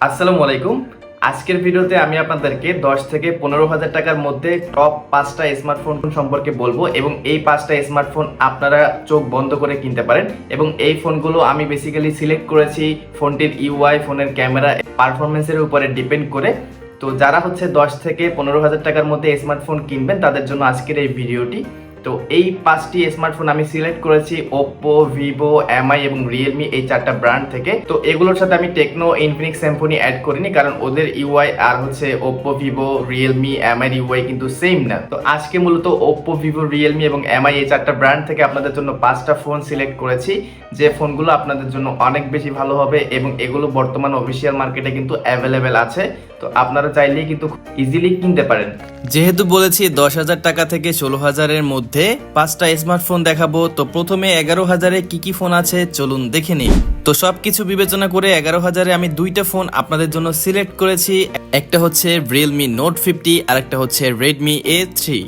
আসসালামু আলাইকুম। আজকের ভিডিওতে আমি আপনাদেরকে দশ থেকে পনেরো হাজার টাকার মধ্যে টপ পাঁচটা স্মার্টফোন সম্পর্কে বলব এবং এই পাঁচটা স্মার্টফোন আপনারা চোখ বন্ধ করে কিনতে পারেন এবং এই ফোনগুলো আমি বেসিক্যালি সিলেক্ট করেছি ফোনটির ইউআই ফোনের ক্যামেরা পারফরমেন্সের উপরে ডিপেন্ড করে। তো যারা হচ্ছে দশ থেকে পনেরো হাজার টাকার মধ্যে স্মার্টফোন কিনবেন, তাদের জন্য আজকের এই ভিডিওটি। তো এই পাঁচটি স্মার্টফোন আমি সিলেক্ট করেছি ওপ্পো ভিভো এমআই এবং রিয়েলমি এই চারটা ব্র্যান্ড থেকে। তো এগুলোর সাথে আমি টেকনো ইনফিনিক্স স্যাম্পনি অ্যাড করিনি কারণ ওদের ইউআই আর হচ্ছে Oppo Vivo Realme MI UI কিন্তু সেম না। তো আজকে মূলত ওপ্পো ভিভো রিয়েলমি এবং এমআই এই চারটা ব্র্যান্ড থেকে আপনাদের জন্য পাঁচটা ফোন সিলেক্ট করেছি, যে ফোনগুলো আপনাদের জন্য অনেক বেশি ভালো হবে এবং এগুলো বর্তমান অফিসিয়াল মার্কেটে কিন্তু অ্যাভেলেবেল আছে। তো আপনারা চাইলেই কিন্তু ইজিলি কিনতে পারেন। যেহেতু বলেছি দশ হাজার টাকা থেকে ষোলো হাজারের মধ্যে পাঁচটা স্মার্টফোন দেখাবো। তো প্রথমে এগারো হাজারে কি কি ফোন আছে চলুন দেখে নিই। তো সবকিছু বিবেচনা করে এগারো হাজারে আমি দুইটা ফোন আপনাদের জন্য সিলেক্ট করেছি। একটা হচ্ছে রিয়েলমি নোট ফিফটি আর একটা হচ্ছে রেডমি এ থ্রি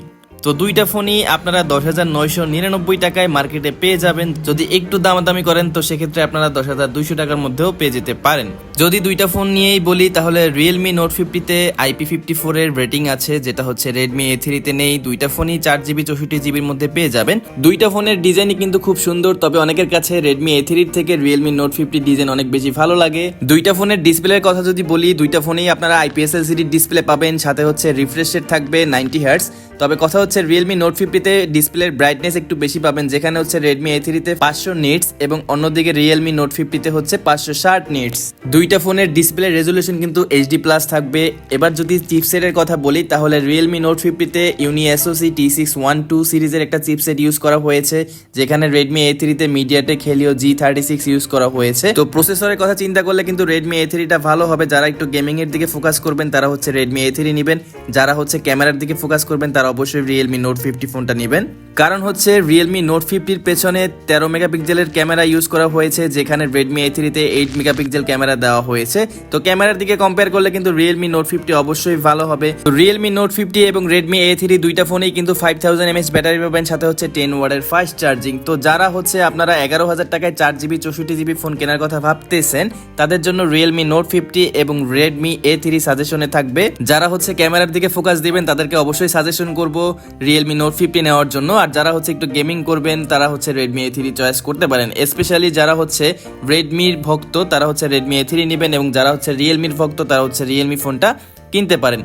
তো দুইটা ফোনই আপনারা দশ হাজার নয়শো নিরানব্বই টাকায় মার্কেটে পেয়ে যাবেন। যদি একটু দামাদামি করেন, তো সেক্ষেত্রে আপনারা দশ হাজার দুইশো টাকার মধ্যেও পেয়ে যেতে পারেন। যদি দুইটা ফোন নিয়েই বলি, তাহলে রিয়েলমি নোট ফিফটিতে আইপি ফিফটি ফোরের রেটিং আছে, যেটা হচ্ছে রেডমি এ থ্রিতে নেই। দুইটা ফোনই চার জিবি চৌষট্টি জিবির মধ্যে পেয়ে যাবেন। দুইটা ফোনের ডিজাইনই কিন্তু খুব সুন্দর, তবে অনেকের কাছে রেডমি এ থ্রির থেকে রিয়েলমি নোট ফিফটি ডিজাইন অনেক বেশি ভালো লাগে। দুইটা ফোনের ডিসপ্লের কথা যদি বলি, দুইটা ফোনেই আপনারা আইপিএস এলসিডির ডিসপ্লে পাবেন, সাথে হচ্ছে রিফ্রেশ রেট থাকবে নাইনটি হার্টস তবে কথা হচ্ছে রিয়েলমি নোট ফিফটিতে ডিসপ্লের ব্রাইটনেস একটু বেশি পাবেন, যেখানে হচ্ছে রেডমি এ থ্রিতে পাঁচশো নিটস এবং অন্যদিকে রিয়েলমি নোট ফিফটিতে হচ্ছে পাঁচশো ষাট নিটস দুইটা ফোনের ডিসপ্লে রেজলিউশন কিন্তু এইচডি প্লাস থাকবে। এবার যদি চিপসেটের কথা বলি, তাহলে Realme note ফিফটিতে Unisoc T six one two সিরিজের একটা চিপসেট ইউজ করা হয়েছে, যেখানে রেডমি এ থ্রিতে MediaTek Helio G thirty six use করা হয়েছে। তো প্রসেসরের কথা চিন্তা করলে কিন্তু রেডমি এ থ্রিটা ভালো হবে। যারা একটু গেমিং এর দিকে ফোকাস করবেন, তারা হচ্ছে রেডমি এ থ্রি নেবেন। যারা হচ্ছে ক্যামেরার দিকে ফোকাস করবেন, তারা অবশ্যই রিয়েলমি নোট ফিফটি ফোনটা নেবেন। কারণ হচ্ছে রিয়েলমি নোট ফিফটির পেছনে তেরো মেগাপিক্সেলের ক্যামেরা ইউজ করা হয়েছে, যেখানে রেডমি এ থ্রিতে এইট মেগাপিক্সেল ক্যামেরা দেওয়া হয়েছে। তো ক্যামেরার দিকে কম্পেয়ার করলে কিন্তু রিয়েলমি নোট ফিফটি অবশ্যই ভালো হবে। তো রিয়েলমি নোট ফিফটি এবং রেডমি এ থ্রি দুইটা ফোনেই কিন্তু ফাইভ থাউজেন্ড এমএচ ব্যাটারি পাবেন, সাথে হচ্ছে টেন ওয়ার্ডের ফাস্ট চার্জিং তো যারা হচ্ছে আপনারা এগারো হাজার টাকায় চার জিবি চৌষট্টি জিবি ফোন কেনার কথা ভাবতেছেন, তাদের জন্য রিয়েলমি নোট ফিফটি এবং রেডমি এ থ্রি সাজেশনে থাকবে। যারা হচ্ছে ক্যামেরার দিকে ফোকাস দিবেন, তাদেরকে অবশ্যই সাজেশন করব রিয়েলমি নোট ফিফটি নেওয়ার জন্য। আর যারা হচ্ছে একটু গেমিং করবেন, তারা হচ্ছে রেডমি এ থ্রি চয়েস করতে পারেন। স্পেশালি যারা হচ্ছে রেডমির ভক্ত, তারা হচ্ছে রেডমি এ থ্রি নেবেন এবং যারা হচ্ছে রিয়েলমির ভক্ত, তারা হচ্ছে রিয়েলমি ফোনটা কিনতে পারেন।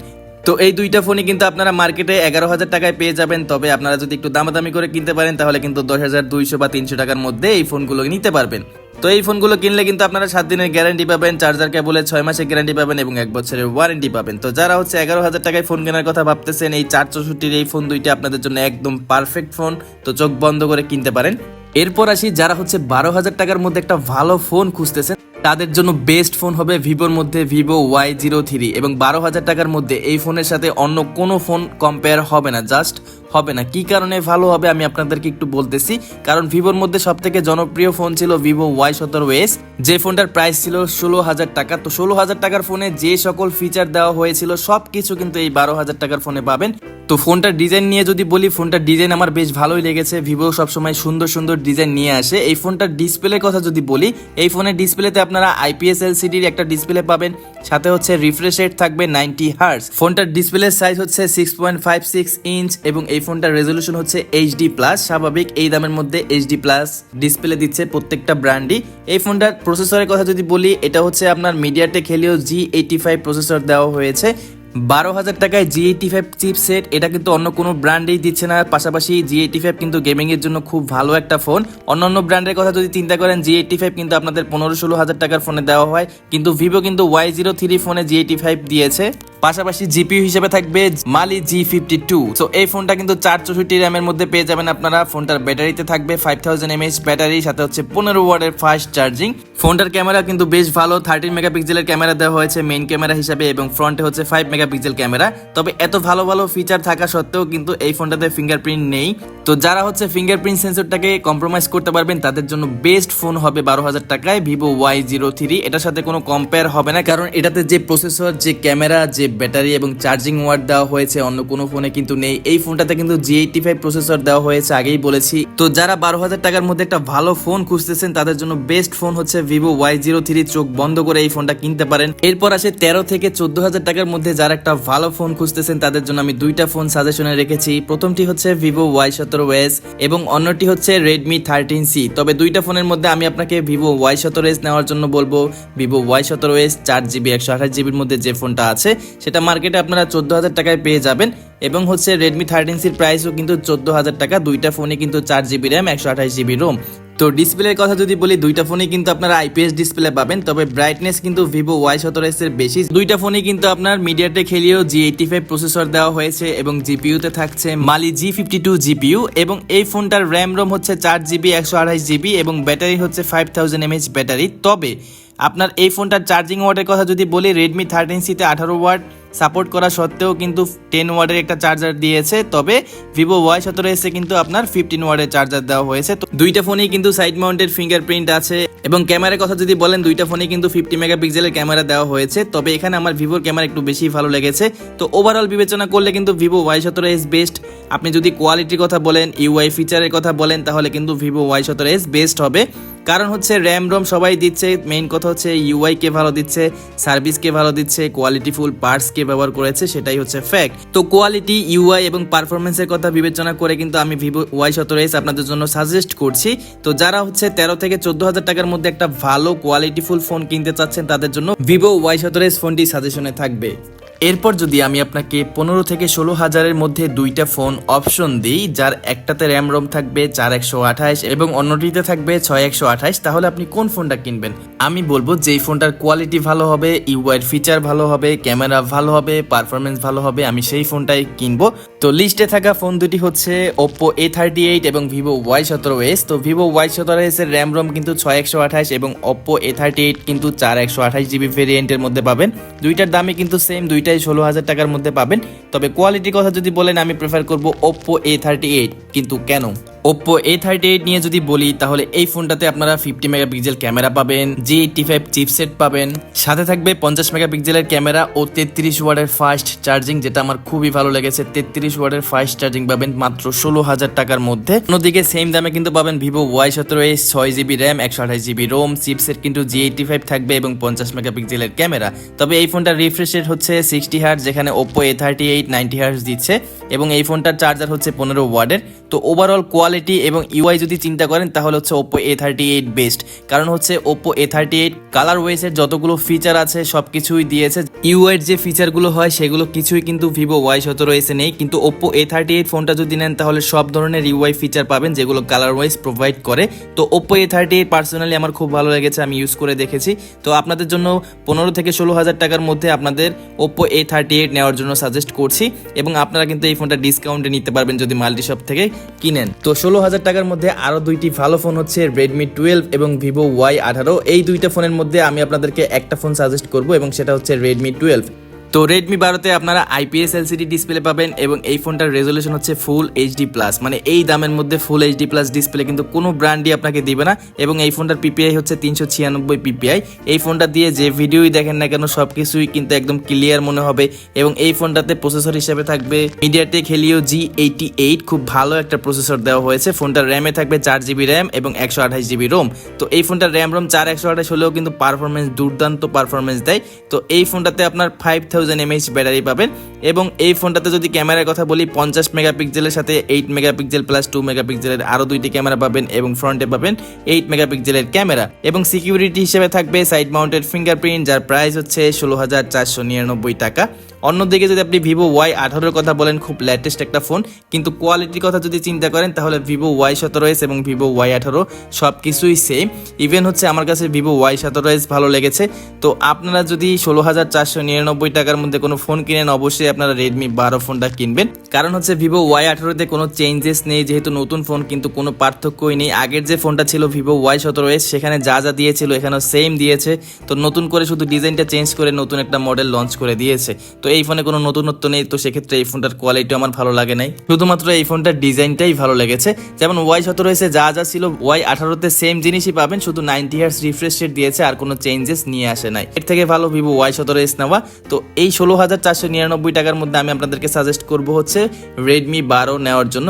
তো এই দুইটা ফোনই কিন্তু আপনারা মার্কেটে এগারো হাজার টাকায় পেয়ে যাবেন। তবে আপনারা যদি একটু দামাদামি করে কিনতে পারেন, তাহলে কিন্তু দশ হাজার দুইশো বা তিনশো টাকার মধ্যে এই ফোনগুলো নিতে পারবেন। তো এই ফোনগুলো কিনলে কিন্তু আপনারা সাত দিনের গ্যারান্টি পাবেন, চার্জার কেবলে ছয় মাসের গ্যারান্টি পাবেন এবং এক বছরের ওয়ারেন্টি পাবেন। তো যারা হচ্ছে এগারো হাজার টাকায় ফোন কেনার কথা ভাবতেছেন, এই চার চৌষট্টির এই ফোন দুইটা আপনাদের জন্য একদম পারফেক্ট ফোন তো চোখ বন্ধ করে কিনতে পারেন। এরপর আসি, যারা হচ্ছে বারো হাজার টাকার মধ্যে একটা ভালো ফোন খুঁজতেছেন তাদের জন্য বেস্ট ফোন হবে ভিভোর মধ্যে ভিভো ওয়াই জিরো থ্রি এবং বারো হাজার টাকার মধ্যে এই ফোনের সাথে অন্য কোনো ফোন কম্পেয়ার হবে না জাস্ট হবে না। কি কারণে ভালো হবে আমি আপনাদেরকে একটু বলতেছি। কারণ ভিভোর মধ্যে সব থেকে জনপ্রিয় ফোন ছিল ভিভো ওয়াই সতেরো এস। যে ফোনটার প্রাইস ছিল ষোলো হাজার টাকা। তো ষোলো হাজার টাকার ফোনে যে সকল ফিচার দেওয়া হয়েছিল সব কিছু কিন্তু এই বারো হাজার টাকার ফোনে পাবেন। তো ফোনটার ডিজাইন নিয়ে যদি বলি ফোনটার ডিজাইন আমার বেশ ভালোই লেগেছে। ভিভো সবসময় সুন্দর সুন্দর ডিজাইন নিয়ে আসে। এই ফোনটার ডিসপ্লের কথা যদি বলি, এই ফোনের ডিসপ্লেতে আপনারা আইপিএস এলসিডির একটা ডিসপ্লে পাবেন। সাথে হচ্ছে রিফ্রেশ রেট থাকবে নাইনটি হার্স ফোনটার ডিসপ্লের সাইজ হচ্ছে six point five six inch এবং এই ফোনটার রেজলিউশন হচ্ছে এইচডি প্লাস স্বাভাবিক, এই দামের মধ্যে এইচডি প্লাস ডিসপ্লে দিচ্ছে প্রত্যেকটা ব্র্যান্ডই এই ফোনটার প্রসেসরের কথা যদি বলি, এটা হচ্ছে আপনার MediaTek Helio G eighty five processor দেওয়া হয়েছে। বারো হাজার টাকায় G eighty five chipset এটা কিন্তু অন্য কোনো ব্র্যান্ডেই দিচ্ছে না। পাশাপাশি জি এইটি ফাইভ কিন্তু গেমিংয়ের জন্য খুব ভালো একটা ফোন অন্য অন্য ব্র্যান্ডের কথা যদি চিন্তা করেন জি এইটি ফাইভ কিন্তু আপনাদের পনেরো ষোলো হাজার টাকার ফোনে দেওয়া হয়। কিন্তু ভিভো কিন্তু ওয়াই জিরো থ্রি ফোনে জি এইটি ফাইভ দিয়েছে। পাশাপাশি জিপিইউ হিসেবে থাকবে মালি জি ফিফটি টু তো এই ফোনটা কিন্তু চার চৌষট্টি র্যামের মধ্যে পেয়ে যাবেন আপনারা। ফোনটার ব্যাটারিতে থাকবে ফাইভ থাউজেন্ড এমএইচ ব্যাটারি, সাথে হচ্ছে পনেরো ওয়ার্ডের ফাস্ট চার্জিং ফোনটার ক্যামেরা কিন্তু বেশ ভালো। থার্টিন মেগাপিক্সেলের ক্যামেরা দেওয়া হয়েছে মেইন ক্যামেরা হিসাবে এবং ফ্রন্টে হচ্ছে ফাইভ মেগাপিক্সেল ক্যামেরা। তবে এত ভালো ভালো ফিচার থাকা সত্ত্বেও কিন্তু এই ফোনটাতে ফিঙ্গারপ্রিন্ট নেই। তো যারা হচ্ছে ফিঙ্গারপ্রিন্ট সেন্সরটাকে কম্প্রোমাইজ করতে পারবেন, তাদের জন্য বেস্ট ফোন হবে বারো হাজার টাকায় ভিভো ওয়াই জিরো থ্রি এটার সাথে কোনো কম্পেয়ার হবে না, কারণ এটাতে যে প্রসেসর যে ক্যামেরা, যে ব্যাটারি এবং চার্জিং ওয়াট দেওয়া হয়েছে, অন্য কোনো ফোনে কিন্তু নেই। এই ফোনটাতে কিন্তু জি এইটি ফাইভ প্রসেসর দেওয়া হয়েছে, আগেই বলেছি। তো যারা বারো হাজার টাকার মধ্যে একটা ভালো ফোন খুঁজতেছেন, তাদের জন্য বেস্ট ফোন হচ্ছে ভিভো ওয়াই জিরো থ্রি চোখ বন্ধ করে এই ফোনটা কিনতে পারেন। এরপর আসে তেরো থেকে চোদ্দ হাজার টাকার মধ্যে যারা একটা ভালো ফোন খুঁজতেছেন, তাদের জন্য আমি দুইটা ফোন সাজেশনে রেখেছি। প্রথমটি হচ্ছে ভিভো ওয়াই সতেরো এস এবং অন্যটি হচ্ছে রেডমি থার্টিন সি তবে দুইটা ফোনের মধ্যে আমি আপনাকে ভিভো ওয়াই সতেরো এস নেওয়ার জন্য বলব। ভিভো ওয়াই সতেরো এস চার জিবি একশো আঠাশ জিবির মধ্যে যে ফোনটা আছে সেটা মার্কেটে আপনারা চোদ্দ হাজার টাকায় পেয়ে যাবেন। এবং হচ্ছে রেডমি থার্টিন সির প্রাইসও কিন্তু চোদ্দ হাজার টাকা। দুইটা ফোনে কিন্তু চার জিবি র্যাম একশো আঠাশ জিবি রোম তো ডিসপ্লের কথা যদি বলি, দুইটা ফোনে কিন্তু আপনারা আইপিএস ডিসপ্লে পাবেন। তবে ব্রাইটনেস কিন্তু ভিভো ওয়াই সতেরো এর বেশি। দুইটা ফোনে কিন্তু আপনার MediaTek Helio G eighty five processor দেওয়া হয়েছে এবং জিপিইউতে থাকছে Mali G fifty two GPU এবং এই ফোনটার র্যাম রোম হচ্ছে চার জিবি একশো আঠাশ জিবি এবং ব্যাটারি হচ্ছে ফাইভ থাউজেন্ড এমএইচ ব্যাটারি। তবে আপনার এই ফোনটার চার্জিং ওয়াটের কথা যদি বলি রেডমি থার্টিন সিতে আঠারো ওয়াট সাপোর্ট করা সত্ত্বেও কিন্তু টেন ওয়ার্ডের একটা চার্জার দিয়েছে, তবে ভিভো ওয়াই সতেরো এসে কিন্তু আপনার ফিফটিন ওয়ার্ডের চার্জার দেওয়া হয়েছে। তো দুইটা ফোনেই কিন্তু সাইড মাউন্টেড ফিঙ্গারপ্রিন্ট আছে এবং ক্যামেরার কথা যদি বলেন, দুইটা ফোনে কিন্তু ফিফটি মেগাপিক্সেলের ক্যামেরা দেওয়া হয়েছে, তবে এখানে আমার ভিভোর ক্যামেরা একটু বেশি ভালো লেগেছে। তো ওভারঅল বিবেচনা করলে কিন্তু ভিভো ওয়াই সতেরো এস বেস্ট আপনি যদি কোয়ালিটির কথা বলেন ইউআই ফিচারের কথা বলেন, তাহলে কিন্তু ভিভো ওয়াই সতেরো এস বেস্ট হবে। কারণ হচ্ছে র্যাম রোম সবাই দিচ্ছে মেইন কথা হচ্ছে ইউআই কে ভালো দিচ্ছে সার্ভিস কে ভালো দিচ্ছে কোয়ালিটি ফুল পার্টস কে ব্যবহার করেছে সেটাই হচ্ছে ফ্যাক্ট তো কোয়ালিটি ইউআই এবং পারফরমেন্সের কথা বিবেচনা করে কিন্তু আমি ভিভো ওয়াই সতেরো এস আপনাদের জন্য সাজেস্ট করছি। তো যারা হচ্ছে তেরো থেকে চোদ্দ হাজার টাকার মধ্যে একটা ভালো কোয়ালিটিফুল ফোন কিনতে চাচ্ছেন, তাদের জন্য ভিভো ওয়াই সতেরো এস ফোনটি সাজেশনে থাকবে। এরপর যদি আমি আপনাকে পনেরো থেকে ষোলো হাজারের মধ্যে দুইটা ফোন অপশন দিই, যার একটাতে র্যাম রোম থাকবে, চার একশো আঠাশ এবং অন্যটিতে থাকবে ছয় একশো আঠাশ, তাহলে আপনি কোন ফোনটা কিনবেন? আমি বলব যেই ফোনটার কোয়ালিটি ভালো হবে ইউআইয়ের ফিচার ভালো হবে ক্যামেরা ভালো হবে পারফরমেন্স ভালো হবে, আমি সেই ফোনটাই কিনবো। তো লিস্টে থাকা ফোন দুটি হচ্ছে ওপো এ থার্টি এইট এবং ভিভো ওয়াই সতেরো এস তো ভিভো ওয়াই সতেরো এস এর র্যাম রোম কিন্তু ছয় একশো আঠাশ এবং ওপ্পো এ থার্টি এইট কিন্তু চার একশো আঠাশ জিবি ভেরিয়েন্টের মধ্যে পাবেন। দুইটার দামই কিন্তু সেম দুইটাই ষোলো হাজার টাকার মধ্যে পাবেন। তবে কোয়ালিটির কথা যদি বলেন, আমি প্রেফার করব ওপ্পো এ থার্টি এইট কিন্তু কেন? ওপ্পো এ থার্টি এইট নিয়ে যদি বলি, তাহলে এই ফোনটাতে আপনারা ফিফটি মেগাপিক্সেল ক্যামেরা পাবেন জি এইটটি ফাইভ চিপসেট পাবেন। সাথে থাকবে পঞ্চাশ মেগাপিক্সেলের ক্যামেরা ও তেত্রিশ ওয়ার্ডের ফাস্ট চার্জিং যেটা আমার খুবই ভালো লেগেছে। তেত্রিশ ওয়ার্ডের ফাস্ট চার্জিং পাবেন মাত্র ষোলো হাজার টাকার মধ্যে। অন্যদিকে সেম দামে কিন্তু পাবেন ভিভো ওয়াই সতেরো এস ছয় জিবি র্যাম একশো আঠাশ জিবি রোম চিপসেট কিন্তু জি এইটটি ফাইভ থাকবে এবং পঞ্চাশ মেগাপিক্সেলের ক্যামেরা তবে এই ফোনটার রিফ্রেশ রেট হচ্ছে সিক্সটি হার্ট যেখানে Oppo A thirty eight ninety hertz দিচ্ছে এবং এই ফোনটার চার্জার হচ্ছে পনেরো ওয়ার্ডের তো ওভারঅল কোয়ালিটি এবং ইউআই যদি চিন্তা করেন, তাহলে হচ্ছে Oppo A thirty eight best কারণ হচ্ছে Oppo A thirty eight colour ওয়েসের যতগুলো ফিচার আছে সব কিছুই দিয়েছে। ইউআইয়ের যে ফিচারগুলো হয়, সেগুলো কিছুই কিন্তু ভিভো ওয়াই সতেরো এসে নেই। কিন্তু ওপো এ থার্টি এইট ফোনটা যদি নেন, তাহলে সব ধরনের ইউআই ফিচার পাবেন, যেগুলো কালার ওয়াইজ প্রোভাইড করে। তো Oppo A thirty eight personally আমার খুব ভালো লেগেছে, আমি ইউজ করে দেখেছি। তো আপনাদের জন্য পনেরো থেকে ষোলো হাজার টাকার মধ্যে আপনাদের ওপো এ থার্টি এইট নেওয়ার জন্য সাজেস্ট করছি। এবং আপনারা কিন্তু এই ফোনটা ডিসকাউন্টে নিতে পারবেন যদি মাল্টি শপ থেকে। কিনেন। তো ষোলো হাজার টাকার মধ্যে আরও দুইটি ভালো ফোন হচ্ছে রেডমি টুয়েলভ এবং ভিভো ওয়াই আঠারো। এই দুইটা ফোনের মধ্যে আমি আপনাদেরকে একটা ফোন সাজেস্ট করব এবং সেটা হচ্ছে রেডমি টুয়েলভ তো রেডমি বারোতে আপনারা আইপিএস এলসিডি ডিসপ্লে পাবেন এবং এই ফোনটার রেজলিউশন হচ্ছে ফুল এইচডি প্লাস মানে এই দামের মধ্যে ফুল এইচডি প্লাস ডিসপ্লে কিন্তু কোনো ব্র্যান্ডই আপনাকে দিবে না এবং এই ফোনটার পিপিআই হচ্ছে তিনশো ছিয়ানব্বই পিপিআই এই ফোনটা দিয়ে যে ভিডিওই দেখেন না কেন সব কিছুই কিন্তু একদম ক্লিয়ার মনে হবে এবং এই ফোনটাতে প্রসেসর হিসেবে থাকবে MediaTek Helio G eighty eight খুব ভালো একটা প্রসেসর দেওয়া হয়েছে। ফোনটার র্যামে থাকবে চার জিবি র্যাম এবং একশো আঠাশ জিবি রোম তো এই ফোনটার র্যাম রোম চার একশো আঠাশ হলেও কিন্তু পারফরমেন্স দুর্দান্ত পারফরমেন্স দেয়। তো এই ফোনটাতে আপনার ফাইভ থাউজেন্ড এমএইচ ব্যাটারি পাবেন এবং এই ফোনটাতে যদি ক্যামেরার কথা বলি, পঞ্চাশ মেগাপিক্সেলের সাথে এইট মেগাপিক্সেল প্লাস টু মেগাপিক্সেলের আরও দুইটি ক্যামেরা পাবেন এবং ফ্রন্টে পাবেন এইট মেগাপিক্সেলের ক্যামেরা। এবং সিকিউরিটি হিসেবে থাকবে সাইড মাউন্টেড ফিঙ্গারপ্রিন্ট যার প্রাইস হচ্ছে ষোলো হাজার চারশো নিরানব্বই টাকা। অন্যদিকে যদি আপনি ভিভো ওয়াই আঠারোর কথা বলেন, খুব লেটেস্ট একটা ফোন কিন্তু কোয়ালিটির কথা যদি চিন্তা করেন, তাহলে ভিভো ওয়াই সতেরো এস এবং ভিভো ওয়াই আঠারো সব কিছুই সেম ইভেন হচ্ছে আমার কাছে ভিভো ওয়াই সতেরো এস ভালো লেগেছে। তো আপনারা যদি ষোলো হাজার চারশো নিরানব্বই টাকার মধ্যে কোনো ফোন কিনেন, অবশ্যই আপনারা রেডমি বারো ফোনটা কিনবেন। কারণ হচ্ছে ভিভো ওয়াই আঠারোতে কোনো চেঞ্জেস নেই, যেহেতু নতুন ফোন কিন্তু কোনো পার্থক্যই নেই। আগের যে ফোনটা ছিল ভিভো ওয়াই সতেরো এস সেখানে যা যা দিয়েছিল, এখানেও সেম দিয়েছে। তো নতুন করে শুধু ডিজাইনটা চেঞ্জ করে নতুন একটা মডেল লঞ্চ করে দিয়েছে। তো এই ফোনে কোনো নতুনত্ব নেই, তো সেক্ষেত্রে এই ফোনটার কোয়ালিটি আমার ভালো লাগে নাই। শুধুমাত্র এই ফোনটার ডিজাইনটাই ভালো লেগেছে। যেমন ওয়াই সতেরো এসে যা যা ছিল ওয়াই আঠারোতে সেম জিনিসই পাবেন, শুধু নাইনটি হার্স রিফ্রেশ রেট দিয়েছে, আর কোনো চেঞ্জেস নিয়ে আসে নাই। এর থেকে ভালো ভিভো ওয়াই সতেরো এস নেওয়া। তো এই ষোলো হাজার চারশো নিরানব্বই টাকার মধ্যে আমি আপনাদেরকে সাজেস্ট করব হচ্ছে রেডমি বারো নেওয়ার জন্য।